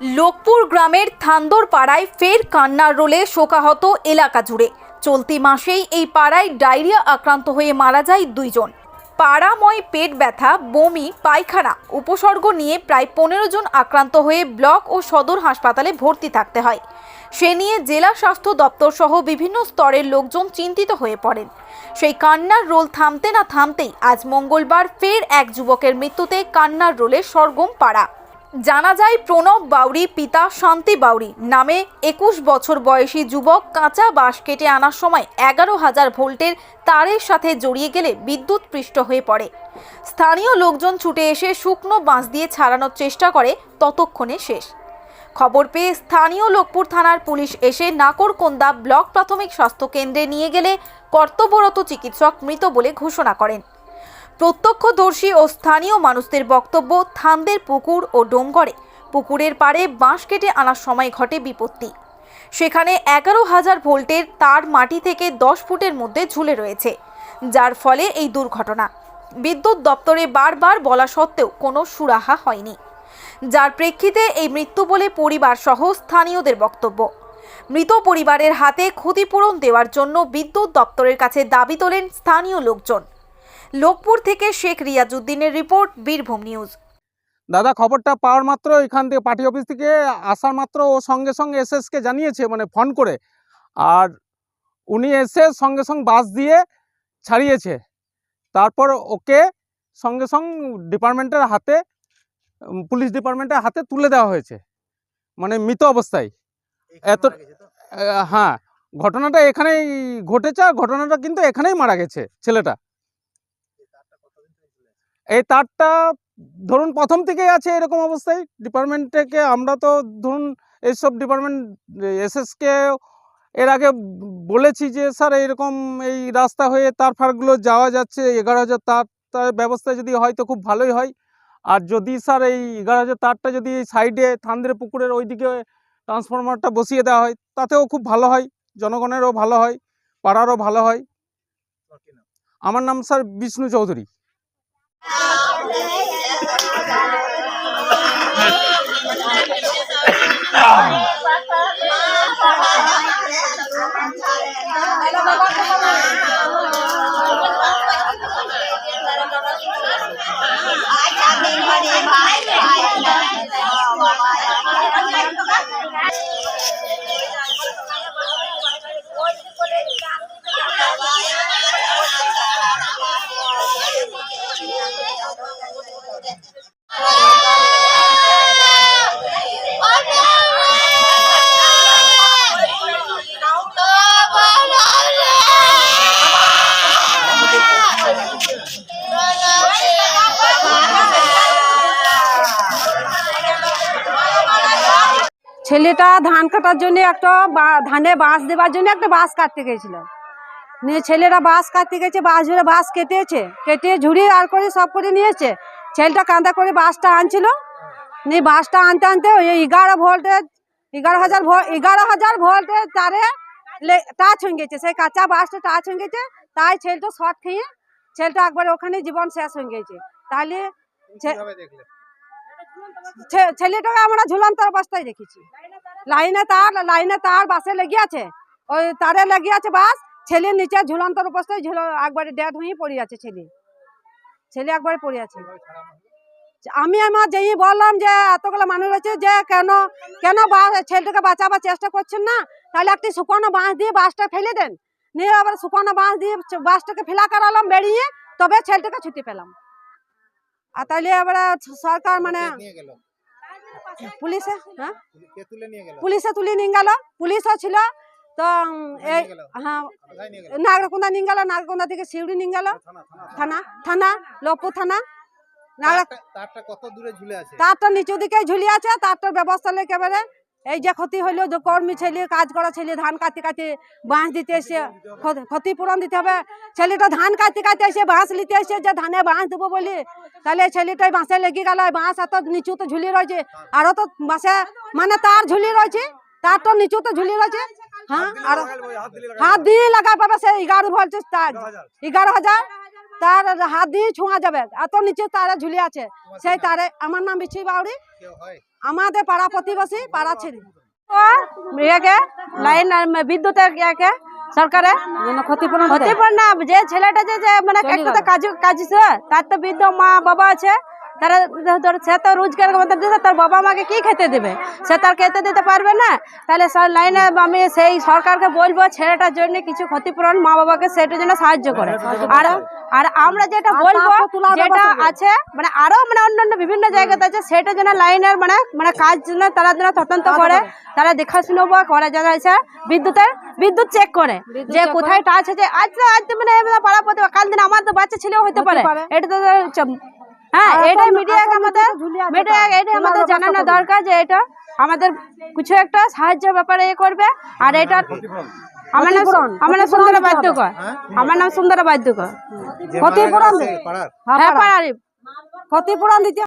লোকপুর গ্রামের থান্দর পাড়ায় ফের কান্নার রোলে শোকাহত এলাকা জুড়ে। চলতি মাসেই এই পাড়ায় ডায়রিয়া আক্রান্ত হয়ে মারা যায় দুইজন। পাড়াময় পেট ব্যথা, বমি, পায়খানা, উপসর্গ নিয়ে প্রায় পনেরো জন আক্রান্ত হয়ে ব্লক ও সদর হাসপাতালে ভর্তি থাকতে হয়। সে নিয়ে জেলা স্বাস্থ্য দপ্তর সহ বিভিন্ন স্তরের লোকজন চিন্তিত হয়ে পড়েন। সেই কান্নার রোল থামতে না থামতেই আজ মঙ্গলবার ফের এক যুবকের মৃত্যুতে কান্নার রোলে সরগম পাড়া। জানা যায় প্রণব বাউরি পিতা শান্তি বাউরি নামে একুশ বছর বয়সী যুবক কাঁচা বাঁশ কেটে আনার সময় এগারো হাজার ভোল্টের তারের সাথে জড়িয়ে গেলে বিদ্যুৎ পৃষ্ঠ হয়ে পড়ে। স্থানীয় লোকজন ছুটে এসে শুকনো বাঁশ দিয়ে ছাড়ানোর চেষ্টা করে, ততক্ষণে শেষ। খবর পেয়ে স্থানীয় লোকপুর থানার পুলিশ এসে নাকরকোন্দা ব্লক প্রাথমিক স্বাস্থ্য কেন্দ্রে নিয়ে গেলে কর্তব্যরত চিকিৎসক মৃত বলে ঘোষণা করেন। প্রত্যক্ষদর্শী ও স্থানীয় মানুষদের বক্তব্য থানদের পুকুর ও ডোমগড়ে। পুকুরের পাড়ে বাঁশ কেটে আনার সময় ঘটে বিপত্তি। সেখানে এগারো হাজার ভোল্টের তার মাটি থেকে দশ ফুটের মধ্যে ঝুলে রয়েছে, যার ফলে এই দুর্ঘটনা। বিদ্যুৎ দপ্তরে বারবার বলা সত্ত্বেও কোনো সুরাহা হয়নি। যার প্রেক্ষিতে এই মৃত্যু বলে পরিবার সহ স্থানীয়দের বক্তব্য। মৃত পরিবারের হাতে ক্ষতিপূরণ দেওয়ার জন্য বিদ্যুৎ দপ্তরের কাছে দাবি তোলেন স্থানীয় লোকজন। লোকপুর থেকে শেখ রিয়াজউদ্দিনের রিপোর্ট বীরভূম নিউজ। দাদা খবরটা পাওয়ার মাত্র এখান থেকে পার্টি অফিস থেকে আসার মাত্র ও সঙ্গে সঙ্গে এসএসকে জানিয়েছে মানে ফোন করে। আর উনি এসে সঙ্গে সঙ্গে বাস দিয়ে ছাড়িয়েছে। তারপর ওকে সঙ্গে সঙ্গে ডিপার্টমেন্টের হাতে পুলিশ ডিপার্টমেন্টের হাতে তুলে দেওয়া হয়েছে। মানে মৃত অবস্থায়। এত হ্যাঁ ঘটনাটা এখানেই ঘটেছে আর ঘটনাটা কিন্তু এখানেই মারা গেছে ছেলেটা। এই তারটা ধরুন প্রথম থেকেই আছে এরকম অবস্থায়। ডিপার্টমেন্ট থেকে আমরা তো ধরুন এইসব ডিপার্টমেন্ট এসএসকে এর আগে বলেছি যে স্যার এরকম এই রাস্তা হয়ে তার ফারগুলো যাওয়া যাচ্ছে এগারো হাজার তার তার ব্যবস্থা যদি হয় তো খুব ভালোই হয়। আর যদি স্যার এই এগারো হাজার তারটা যদি এই সাইডে থান্দ্রে পুকুরের ওইদিকে ট্রান্সফরমারটা বসিয়ে দেওয়া হয় তাতেও খুব ভালো হয় জনগণেরও ভালো হয় পাড়ারও ভালো হয়। আমার নাম sir Bishnu Chowdhury. Hello, Mama. ছেলেটা ধান কাটার জন্য একটা ধানে বাঁশ দেওয়ার জন্য একটা বাঁশ কাটতে গেছিল। নিয়ে ছেলেরা বাঁশ কাটতে গেছে বাঁশ ধরে বাঁশ কেটেছে কেটে ঝুড়ি আর করে সব করে নিয়েছে। ছেলেটা কাঁদা করে বাঁশটা আনছিল। নিয়ে বাঁশটা আনতে আনতে ওই এগারো ভোল্টেজ এগারো হাজার ভোল্ট এগারো হাজার ভোল্টেজ তারে টাচ হয়ে গেছে। সেই কাঁচা বাঁশটা টাচ হয়ে গেছে তাই ছেলেটা শর্ট খেয়ে ছেলেটা একবার ওখানে জীবন শেষ হয়ে গেছে। তাহলে ছেলেটাকে আমরা ঝুলন্ত অবস্থায় দেখেছি। লাইনে তার লাইনে তার বাসে লেগে আছে। ওই তারে লেগে আছে বাস, ছেলে নিচে ঝুলন্ত অবস্থায় ঝুল, একবারে ডেড হয়ে পড়ে আছে ছেলে। ছেলে একবারে পড়ে আছে। আমি আমার যেই বললাম যে এতগুলো মানুষ আছে যে কেন কেন ছেলেটাকে বাঁচাবার চেষ্টা করছেন না? তাহলে একটি শুকনো বাঁশ দিয়ে বাসটা ফেলে দেন। নিয়ে আবার শুকনো বাঁশ দিয়ে বাসটাকে ফেলা করালাম, বেরিয়ে তবে ছেলেটাকে ছুটি পেলাম। আর তাহলে এবারে সরকার মানে পুলিশে হ্যাঁ? পুলিশে তুলে নিয়ে গেল। পুলিশও ছিল তো এই হ্যাঁ নাগরকুন্দা নিয়ে গেল। নাগরকুন্দা থেকে শিউড়ি নিয়ে গেল। থানা থানা লপুর থানা তারটা নিচু দিকে ঝুলিয়ে আছে তারটার ব্যবস্থা লেগে একেবারে এই যে ক্ষতি হইল যে কর্মী ছেলে কাজ করা ছেলে ধান কাটতে কাটতে বাঁশ দিতে এসে ক্ষ- ক্ষতিপূরণ দিতে হবে। ছেলেটা ধান কাটতে কাটতে এসে বাঁশ নিতে এসে যে ধানে বাঁশ দেবো বলি তাহলে ছেলেটাই বাঁশে লেগে গেল। বাঁশ এত নিচু তো ঝুলি রয়েছে আরও তো বাঁশে মানে তার ঝুলি রয়েছে তার তো নিচু তো ঝুলি রয়েছে। হ্যাঁ আর হাত দিয়ে লাগা পাবে সে এগারো ভোল্টেজ তার এগারো হাজার? তার হাত দিয়ে ছোঁয়া যাবে। এত নিচে তারে ঝুলে আছে। সেই তারে আমার নাম বিচ্ছি বাউরি আমাদের পাড়া প্রতিবেশী পাড়া ছেড়ে ইয়েকে লাইন বিদ্যুতের ইয়েকে সরকারে। ক্ষতিপূরণ ক্ষতিপূরণ না যে ছেলেটা যে যে মানে কাজ কাজ তার তো বৃদ্ধ মা বাবা আছে। তারা ধর সে তো রোজগার দিতে তার বাবা মাকে কি খেতে দেবে? সে তার খেতে দিতে পারবে না? তাহলে স্যার লাইনে আমি সেই সরকারকে বলব ছেলেটার জন্য কিছু ক্ষতিপূরণ মা বাবাকে সেটার জন্য সাহায্য করে। আর আর আমরা যেটা বলব যেটা আছে মানে আরও মানে অন্যান্য বিভিন্ন জায়গাতে আছে সেটার জন্য লাইনের মানে মানে কাজ জন্য তারা যেন তদন্ত করে তারা দেখাশুনো বা করে যারা আছে বিদ্যুতের বিদ্যুৎ চেক করে যে কোথায় টাচ আছে। আজ আজ মানে পাড়া পথে কাল দিন আমার তো বাচ্চা ছেলেও হতে পারে। এটা তো হ্যাঁ এটা মিডিয়াকে আমাদের মিডিয়া তার। এটা আমাদের জানানো দরকার যে এটা আমাদের কিছু একটা সাহায্য ব্যাপারে এ করবে আর এটা আমার নাম ক্ষতিপূরণ। আমার নাম সুন্দর বাদ্যকর। আমার নাম সুন্দর বাদ্যকর। ক্ষতিপূরণ পাড়ার। হ্যাঁ পাড়ারই। ক্ষতিপূরণ দিতে